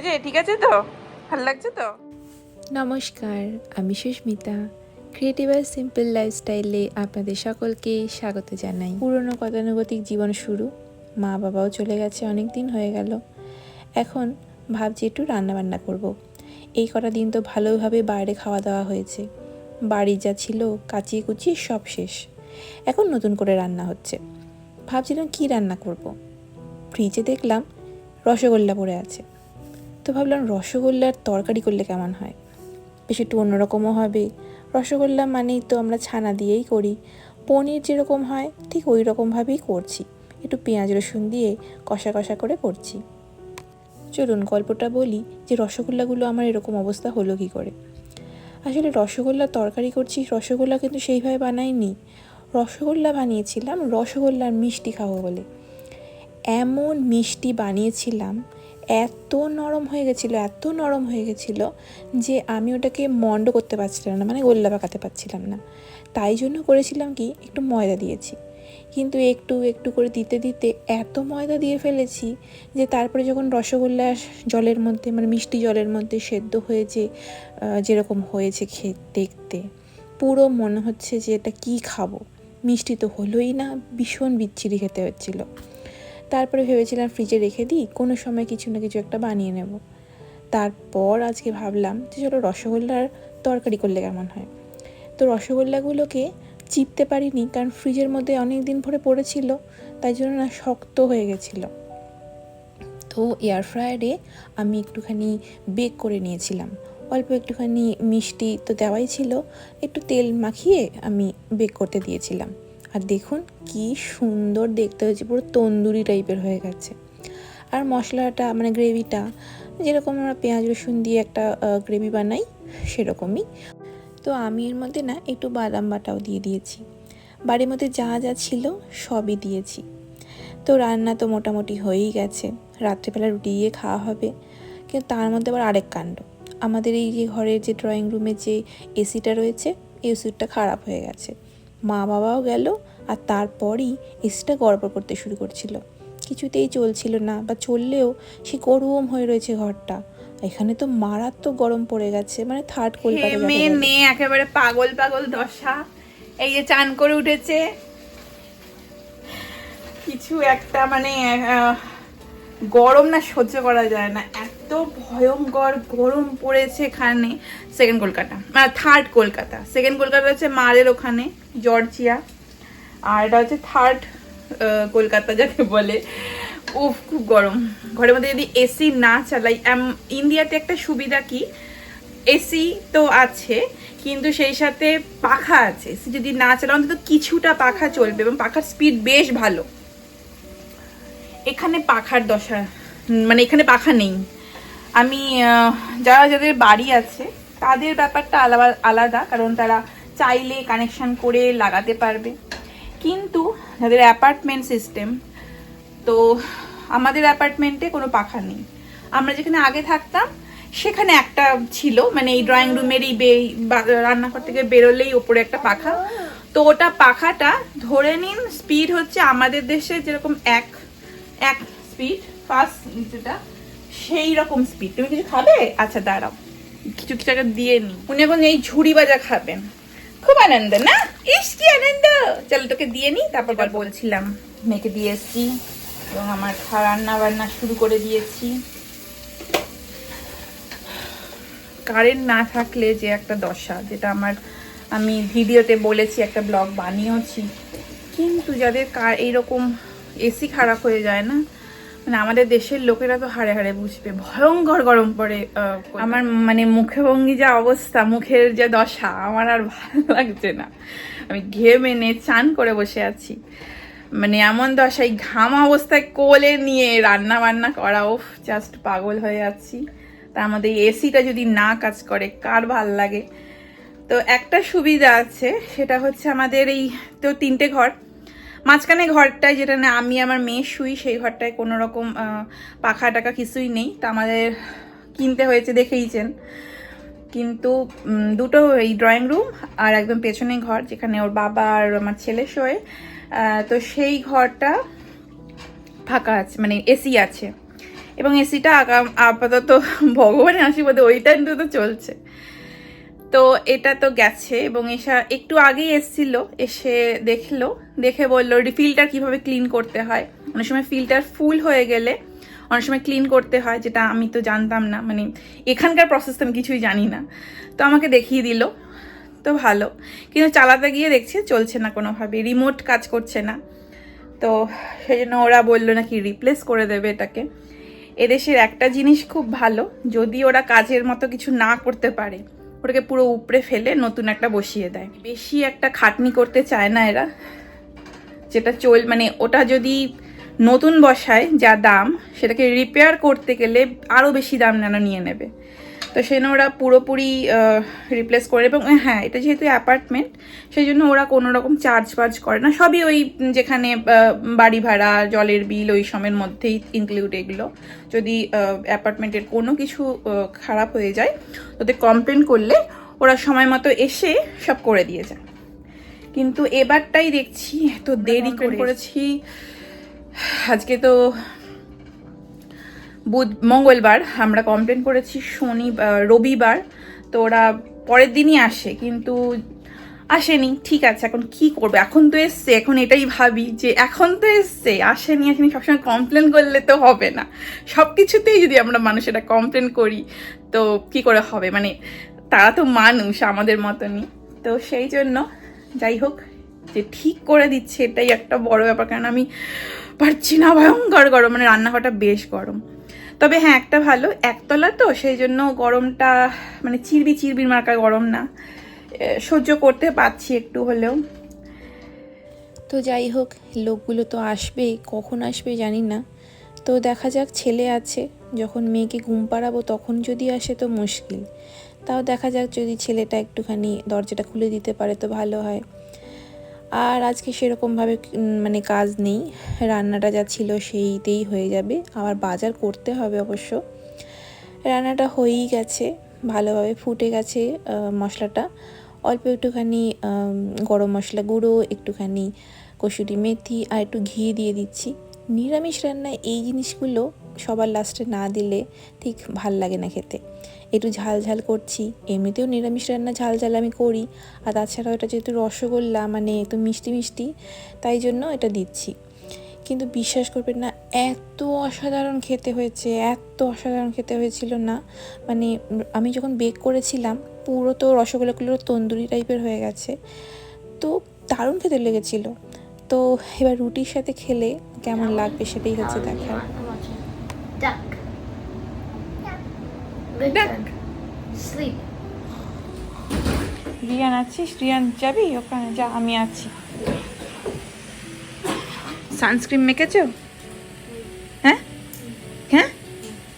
আচ্ছা ঠিক আছে তো? ভালো লাগছে তো? নমস্কার, আমি সুস্মিতা। ক্রিয়েটিভ আর সিম্পল লাইফস্টাইলে আপনাদের সকলকে স্বাগত জানাই। পুরনো গতানুগতিক জীবন শুরু। মা বাবাও চলে গেছে, অনেক দিন হয়ে গেল। এখন ভাবছি একটু রান্নাবান্না করব। এই কটা দিন তো ভালোভাবে বাইরে খাওয়া দাওয়া হয়েছে। বাড়ি যা ছিল, কাচিয়ে কুচিয়ে সব শেষ। এখন নতুন করে রান্না হচ্ছে। ভাবছিলাম কি রান্না করব। ফ্রিজে দেখলাম রসগোল্লা পড়ে আছে। তো ভাবলাম রসগোল্লার তরকারি করলে কেমন হয়? বেশ একটু অন্যরকমও হবে। রসগোল্লা মানেই তো আমরা ছানা দিয়েই করি। পনির যেরকম হয়, ঠিক ওই রকমভাবেই করছি। একটু পেঁয়াজ রসুন দিয়ে কষা কষা করে করছি। চলুন গল্পটা বলি যে রসগোল্লাগুলো আমার এরকম অবস্থা হলো কী করে? আসলে রসগোল্লার তরকারি করছি, রসগোল্লা কিন্তু সেইভাবে বানাইনি। রসগোল্লা বানিয়েছিলাম, রসগোল্লার মিষ্টি খাব বলে। এমন মিষ্টি বানিয়েছিলাম এত নরম হয়ে গেছিল, এত নরম হয়ে গেছিল যে আমি ওটাকে মন্ড করতে পারছিলাম না মানে গোল্লা পাকাতে পারছিলাম না। তাই জন্য করেছিলাম কি, একটু ময়দা দিয়েছি। কিন্তু একটু একটু করে দিতে দিতে এত ময়দা দিয়ে ফেলেছি যে তারপরে যখন রসগোল্লা জলের মধ্যে মানে মিষ্টি জলের মধ্যে সেদ্ধ হয়েছে যেরকম হয়েছে খেয়ে দেখতে, পুরো মনে হচ্ছে যে এটা কী খাব। মিষ্টি তো হলোই না, ভীষণ বিচ্ছিরি খেতে হচ্ছিল। তারপরে ভেবেছিলাম ফ্রিজে রেখে দিই, কোনো সময় কিছু না কিছু একটা বানিয়ে নেব। তারপর আজকে ভাবলাম যে চলো রসগোল্লার তরকারি করলে কেমন হয়? তো রসগোল্লাগুলোকে চিপতে পারিনি কারণ ফ্রিজের মধ্যে অনেক দিন ভরে পড়েছিল, তাই জন্য না শক্ত হয়ে গেছিল। তো এয়ার ফ্রায়ারে আমি একটুখানি বেক করে নিয়েছিলাম। অল্প একটুখানি মিষ্টি তো দেওয়াই ছিল, একটু তেল মাখিয়ে আমি বেক করতে দিয়েছিলাম। আর দেখুন কি সুন্দর দেখতে হয়েছে, পুরো তন্দুরি টাইপের হয়ে গেছে। আর মশলাটা মানে গ্রেভিটা, যেরকম আমরা পেঁয়াজ, রসুন দিয়ে একটা গ্রেভি বানাই, সেরকমই। তো আমি এর মধ্যে না একটু বাদাম বাটাও দিয়ে দিয়েছি। বাড়ির মধ্যে যা যা ছিল সবই দিয়েছি। তো রান্না তো মোটামুটি হয়েই গেছে। রাত্রেবেলা রুটি দিয়ে খাওয়া হবে। কিন্তু তার মধ্যে আবার আরেক কাণ্ড। আমাদের এই যে ঘরের যে ড্রয়িং রুমে যে এসিটা রয়েছে এসিটা খারাপ হয়ে গেছে। মা বাবাও গেল আর তারপরই এসিটা গড়বড় করতে শুরু করছিল। কিছুতেই চলছিল না বা চললেও সে গরম হয়ে রয়েছে ঘরটা। এখানে তো মারাত্মক গরম পড়ে গেছে মানে থার্ড কলকাতা মেয়ে বলে। একেবারে পাগল পাগল দশা। এই যে চান করে উঠেছে। কিছু একটা মানে গরম না সহ্য করা যায় না। এত ভয়ঙ্কর গরম পড়েছে এখানে সেকেন্ড কলকাতা। মানে থার্ড কলকাতা। সেকেন্ড কলকাতা হচ্ছে মারের ওখানে, জর্জিয়া। আর এটা হচ্ছে থার্ড কলকাতা যাকে বলে। উফ, খুব গরম। ঘরের মধ্যে যদি এসি না চালাই ইন্ডিয়াতে একটা সুবিধা কি? এসি তো আছে, কিন্তু সেই সাথে পাখা আছে। যদি না চালা অন্তত কিছুটা পাখা চলবে এবং পাখার স্পিড বেশ ভালো। এখানে পাখার দশা মানে এখানে পাখা নেই। আমি যারা যাদের বাড়ি আছে, তাদের ব্যাপারটা আলাদা আলাদা, কারণ তারা চাইলে কানেকশন করে লাগাতে পারবে। কিন্তু যাদের অ্যাপার্টমেন্ট সিস্টেম তো আমাদের অ্যাপার্টমেন্টে কোনো পাখা নেই। আমরা যেখানে আগে থাকতাম, সেখানে একটা ছিল মানে এই ড্রয়িং রুমেরই রান্নাঘর থেকে বেরোলেই ওপরে একটা পাখা। তো ওটা পাখাটা ধরে নিন স্পিড হচ্ছে আমাদের দেশে যেরকম এক এক স্পিড ফার্স্ট যেটা সেই রকম স্পিড তুমি কিছু খাবে? আচ্ছা দাঁড়াও। কিছু কিছু টাকা দিয়ে নি। উনি এখন এই ঝুড়ি বাজা খাবেন। খুব আনন্দ, না? ইস, কি আনন্দ! চল, তোকে দিয়ে নি, তারপর গল্প বলছিলাম। মেয়েকে দিয়ে এসছি, এবং আমার রান্না বান্না শুরু করে দিয়েছি। কারেন্ট না থাকলে যে একটা দশা, যেটা আমার, আমি ভিডিওতে বলেছি, একটা ব্লগ বানিয়েওছি। কিন্তু যাদের কার এইরকম এসি খারাপ হয়ে যায় না? মানে আমাদের দেশের লোকেরা তো হাড়ে হাড়ে বুঝবে। ভয়ঙ্কর গরম পড়ে আমার মানে মুখে ভঙ্গি যা অবস্থা, মুখের যে দশা, আমার আর ভালো লাগছে না। আমি ঘেমে নে চান করে বসে আছি। মানে এমন দশায় ঘাম অবস্থায় কোলে নিয়ে রান্না বান্না করা ও জাস্ট পাগল হয়ে যাচ্ছি তা আমাদের এসিটা যদি না কাজ করে, কার ভালো লাগে? তো একটা সুবিধা আছে, সেটা হচ্ছে আমাদের এই, তো তিনটে ঘর। মাঝখানে ঘরটায় যেটা না, আমি আমার মেয়ে শুই, সেই ঘরটায় কোনো রকম পাখা টাকা কিছুই নেই। তা আমাদের কিনতে হয়েছে দেখেইছেন কিন্তু দুটো এই ড্রয়িং রুম আর একদম পেছনে ঘর, যেখানে ওর বাবা আর আমার ছেলে শোয়ে। তো সেই ঘরটা ফাঁকা আছে মানে এসি আছে। এবং এসিটা আপাতত ভগবানের আশীর্বাদে ওইটা তো চলছে। তো এটা তো গেছে এবং এসা একটু আগেই এসছিল, এসে দেখল, দেখে বলল ফিল্টার কীভাবে ক্লিন করতে হয়? অনেক সময় ফিল্টার ফুল হয়ে গেলে অনেক সময় ক্লিন করতে হয়, যেটা আমি তো জানতাম না। মানে এখানকার প্রসেস তো আমি কিছুই জানি না। তো আমাকে দেখিয়ে দিল, তো ভালো। কিন্তু চালাতে গিয়ে দেখছি চলছে না কোনোভাবে রিমোট কাজ করছে না। তো সেই জন্য ওরা বলল নাকি রিপ্লেস করে দেবে এটাকে। এদেশের একটা জিনিস খুব ভালো, যদি ওরা কাজের মতো কিছু না করতে পারে ওটাকে পুরো উপরে ফেলে নতুন একটা বসিয়ে দেয়। বেশি একটা খাটনি করতে চায় না এরা। যেটা চল মানে ওটা যদি নতুন বসায় যা দাম, সেটাকে রিপেয়ার করতে গেলে আরও বেশি দাম যেন নিয়ে নেবে। তো সেই জন্য ওরা পুরোপুরি রিপ্লেস করে এবং হ্যাঁ এটা যেহেতু অ্যাপার্টমেন্ট সেই জন্য ওরা কোনো রকম চার্জ ফার্জ করে না। সবই ওই যেখানে বাড়ি ভাড়া জলের বিল ওই সময়ের মধ্যেই ইনক্লুড এগুলো। যদি অ্যাপার্টমেন্টের কোনো কিছু খারাপ হয়ে যায় ওদের কমপ্লেন করলে ওরা সময় মতো এসে সব করে দিয়ে যায়। কিন্তু এবারটাই দেখছি এত দেরি করে করেছি। আজকে তো বুধ, মঙ্গলবার আমরা কমপ্লেন করেছি শনি রবিবার। তো ওরা পরের দিনই আসে, কিন্তু আসেনি। ঠিক আছে, এখন কি করব? এখন তো এসছে, এখন এটাই ভাবি যে এখন তো এসছে, আসেনি আসেনি, সবসময় কমপ্লেন করলে তো হবে না। সব কিছুতেই যদি আমরা মানুষেরা কমপ্লেন করি, তো কি করে হবে? মানে তারা তো মানুষ আমাদের মতনই। তো সেই জন্য যাই হোক, যে ঠিক করে দিচ্ছে, এটাই একটা বড় ব্যাপার। কারণ আমি পারছি না, ভয়ঙ্কর গরম মানে রান্নাঘরটা বেশ গরম। তবে হ্যাঁ একটা ভালো, একতলা তো, সেই জন্য গরমটা মানে চিরবি চিরবির মার্কা গরম না। সহ্য করতে পারছি একটু হলেও। তো যাই হোক, লোকগুলো তো আসবে কখন আসবে জানি না। তো দেখা যাক, ছেলে আছে, যখন মেয়েকে ঘুম পাড়াবো তখন যদি আসে তো মুশকিল। তাও দেখা যাক যদি ছেলেটা একটুখানি দরজাটা খুলে দিতে পারে তো ভালো হয়। আর আজকে সেরকমভাবে মানে কাজ নেই। রান্নাটা যা ছিল সেইতেই হয়ে যাবে। আবার বাজার করতে হবে অবশ্য। রান্নাটা হয়েই গেছে, ভালোভাবে ফুটে গেছে মশলাটা। অল্প একটুখানি গরম মশলা গুঁড়ো, একটুখানি কসুরি মেথি আর একটু ঘি দিয়ে দিচ্ছি। নিরামিষ রান্নায় এই জিনিসগুলো সবার লাস্টে না দিলে ঠিক ভালো লাগে না খেতে। একটু ঝাল ঝাল করছি। এমনিতেও নিরামিষ রান্না ঝাল ঝাল আমি করি। আর তাছাড়াও এটা যেহেতু রসগোল্লা মানে একটু মিষ্টি মিষ্টি, তাই জন্য এটা দিচ্ছি। কিন্তু বিশ্বাস করবেন না, এত অসাধারণ খেতে হয়েছে, এত অসাধারণ খেতে হয়েছিল না। মানে আমি যখন বেক করেছিলাম, পুরো তো রসগোল্লাগুলো তন্দুরি টাইপের হয়ে গেছে। তো দারুণ খেতে লেগেছিল। তো এবার রুটির সাথে খেলে কেমন লাগবে সেটাই হচ্ছে দেখার। Sleep. রিয়ান আছিস? রিয়ান যাবি? ওখানে যা আমি আছি। সানস্ক্রিন মেখেছো? হ্যাঁ? হ্যাঁ?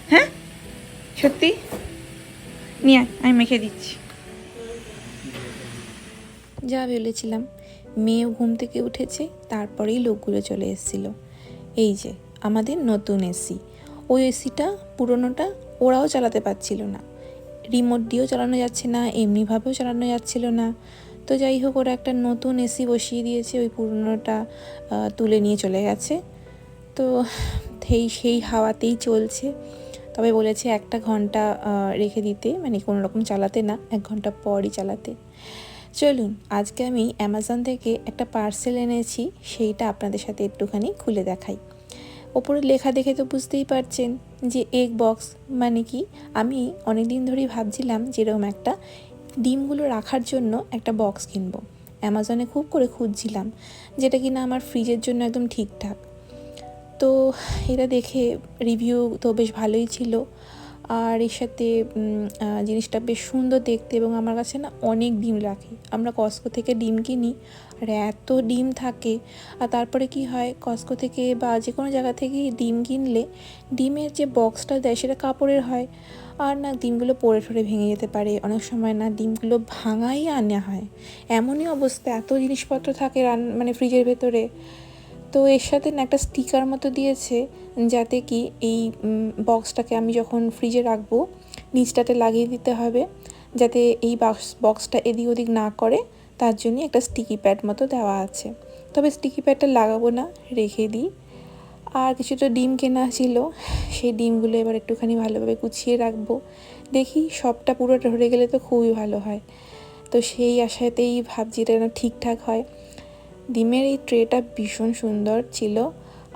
হ্যাঁ? সত্যি? নিয়ে আমি মেখে দিচ্ছি। যা ভেবেছিলাম মেয়েও ঘুম থেকে উঠেছে তারপরেই লোকগুলো চলে এসেছিল। এই যে আমাদের নতুন এসি। ওই এসিটা পুরোনোটা ওরাও চালাতে পারছিল না। রিমোট দিয়েও চালানো যাচ্ছে না, এমনিভাবেও চালানো যাচ্ছিল না। তো যাই হোক, ওরা একটা নতুন এসি বসিয়ে দিয়েছে, ওই পুরোনোটা তুলে নিয়ে চলে গেছে। তো সেই সেই হাওয়াতেই চলছে। তবে বলেছে একটা ঘণ্টা রেখে দিতে মানে কোনো রকম চালাতে না, এক ঘণ্টা পরই চালাতে। চলুন, আজকে আমি অ্যামাজন থেকে একটা পার্সেল এনেছি, সেইটা আপনাদের সাথে একটুখানি খুলে দেখাই। ওপরে লেখা দেখে তো বুঝতেই পারছেন যে এগ বক্স মানে কি? আমি অনেক দিন ধরেই ভাবছিলাম যেরকম একটা ডিমগুলো রাখার জন্য একটা বক্স কিনবো। অ্যামাজনে খুব করে খুঁজছিলাম যেটা কিনা আমার ফ্রিজের জন্য একদম ঠিকঠাক। তো এটা দেখে রিভিউ তো বেশ ভালোই ছিল। আর এর সাথে জিনিসটা বেশ সুন্দর দেখতে এবং আমার কাছে না অনেক ডিম রাখি। আমরা কস্কো থেকে ডিম কিনি, আর এত ডিম থাকে। আর তারপরে কি হয় কস্কো থেকে বা যে কোনো জায়গা থেকে ডিম কিনলে ডিমের যে বক্সটা দেয় সেটা কাপড়ের হয়। আর না, ডিমগুলো পড়ে ঠরে ভেঙে যেতে পারে। অনেক সময় না ডিমগুলো ভাঙাই আনা হয়। এমনই অবস্থা, এত জিনিসপত্র থাকে রান মানে ফ্রিজের ভেতরে। তো এর সাথে না একটা স্টিকার মতো দিয়েছে, যাতে কি এই বক্সটাকে আমি যখন ফ্রিজে রাখব, নিচটাতে লাগিয়ে দিতে হবে, যাতে এই বক্স বক্সটা এদিক ওদিক না করে, তার জন্য একটা স্টিকি প্যাড মতো দেওয়া আছে। তবে স্টিকি প্যাডটা লাগাবো না, রেখে দিই। আর কিছুটা ডিম কেনা ছিল, সেই ডিমগুলো এবার একটুখানি ভালোভাবে গুছিয়ে রাখব। দেখি সবটা পুরোটা ধরে গেলে তো খুবই ভালো হয়। তো সেই আশাতেই ভাবছি এটা যেন ঠিকঠাক হয়। ডিমের এই ট্রেটা ভীষণ সুন্দর ছিল।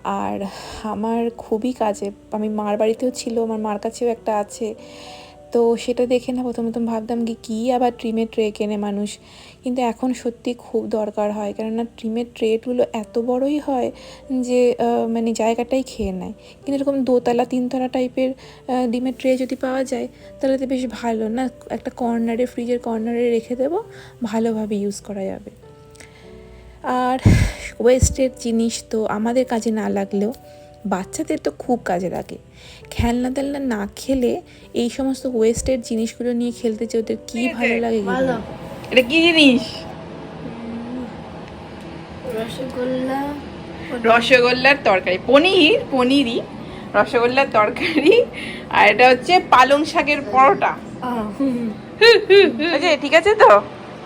আর আমার খুবই কাজে, আমি মার বাড়িতেও ছিল, আমার মার কাছেও একটা আছে। তো সেটা দেখে না প্রথম প্রথম ভাবতাম কি, কী আবার ট্রিমের ট্রে কেনে মানুষ? কিন্তু এখন সত্যি খুব দরকার হয়। কেননা ট্রিমের ট্রেগুলো এত বড়ই হয় যে মানে জায়গাটাই খেয়ে নেয়। কিন্তু এরকম দোতলা, তিনতলা টাইপের ডিমের ট্রে যদি পাওয়া যায়, তাহলে তো বেশ ভালো না? একটা কর্নারে ফ্রিজের কর্নারে রেখে দেবো, ভালোভাবে ইউজ করা যাবে। আর ওয়েস্টের জিনিস তো আমাদের কাজে না লাগলেও বাচ্চাদের তো খুব কাজে লাগে। খেলনা টেলনা না খেলে এই সমস্ত ওয়েস্টের জিনিসগুলো নিয়ে খেলতে যে ওদের কী ভালো লাগে। এটা কি জিনিস? রসগোল্লা। রসগোল্লার তরকারি। পনির পনিরই। রসগোল্লার তরকারি। আর এটা হচ্ছে পালং শাকের পরোটা। ঠিক আছে তো?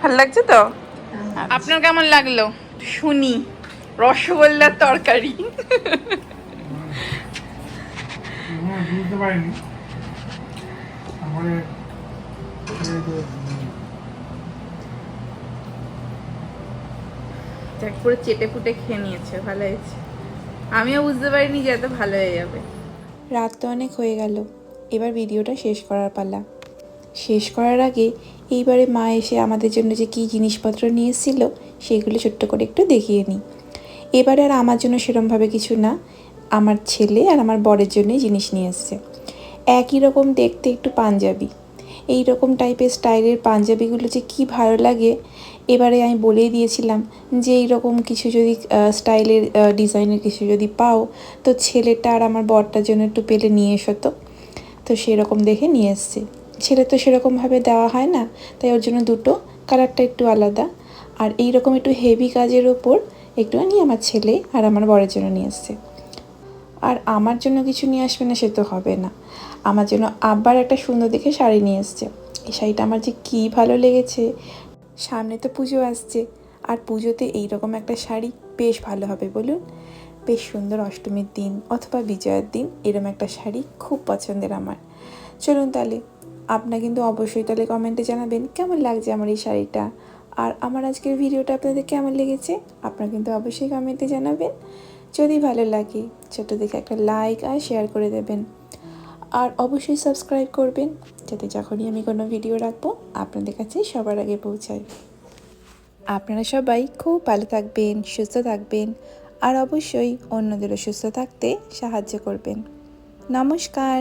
ভালো লাগছে তো? আপনার কেমন লাগল? শুনি। রসগোল্লার তরকারি। বুঝতে পারিনি। পুরো চেটে ফুটে খেয়ে নিয়েছে ভালো হয়েছে। আমিও বুঝতে পারিনি যে এত ভালো হয়ে যাবে। রাত তো অনেক হয়ে গেল। এবার ভিডিওটা শেষ করার পালা। শেষ করার আগে এইবারে মা এসে আমাদের জন্য যে কী জিনিসপত্র নিয়ে এসেছিল সেগুলো ছোট্ট করে একটু দেখিয়ে নিই। এবারে আর আমার জন্য সেরমভাবে কিছু না, আমার ছেলে আর আমার বরের জন্যই জিনিস নিয়ে এসছে। একই রকম দেখতে একটু পাঞ্জাবি। এই রকম টাইপের স্টাইলের পাঞ্জাবিগুলো যে কী ভালো লাগে, এবারে আমি বলেই দিয়েছিলাম যে এই রকম কিছু যদি স্টাইলের ডিজাইনের কিছু যদি পাও, তো ছেলেটা আর আমার বরটার জন্য একটু পেলে নিয়ে এসো তো। তো সেরকম দেখে নিয়ে এসছে। ছেলে তো সেরকমভাবে দেওয়া হয় না, তাই ওর জন্য দুটো, কালারটা একটু আলাদা। আর এই রকম একটু হেভি কাজের ওপর একটুখানি আমার ছেলে আর আমার বরের জন্য নিয়ে এসছে। আর আমার জন্য কিছু নিয়ে আসবে না সে তো হবে না। আমার জন্য আবার একটা সুন্দর দেখে শাড়ি নিয়ে এসছে। এই শাড়িটা আমার যে কী ভালো লেগেছে। সামনে তো পুজো আসছে, আর পুজোতে এইরকম একটা শাড়ি বেশ ভালো হবে বলুন। বেশ সুন্দর অষ্টমীর দিন অথবা বিজয়ের দিন এরকম একটা শাড়ি খুব পছন্দের আমার। চলুন তাহলে আপনার কিন্তু অবশ্যই তাহলে কমেন্টে জানাবেন কেমন লাগছে আমার এই শাড়িটা? আর আমার আজকের ভিডিওটা আপনাদের কেমন লেগেছে? আপনারা কিন্তু অবশ্যই কমেন্টে জানাবেন। যদি ভালো লাগে, ছোট দেখে একটা লাইক আর শেয়ার করে দেবেন। আর অবশ্যই সাবস্ক্রাইব করবেন, যাতে যখনই আমি কোনো ভিডিও রাখব, আপনাদের কাছে সবার আগে পৌঁছায়। আপনারা সবাই খুব ভালো থাকবেন, সুস্থ থাকবেন, আর অবশ্যই অন্যদেরও সুস্থ থাকতে সাহায্য করবেন। নমস্কার!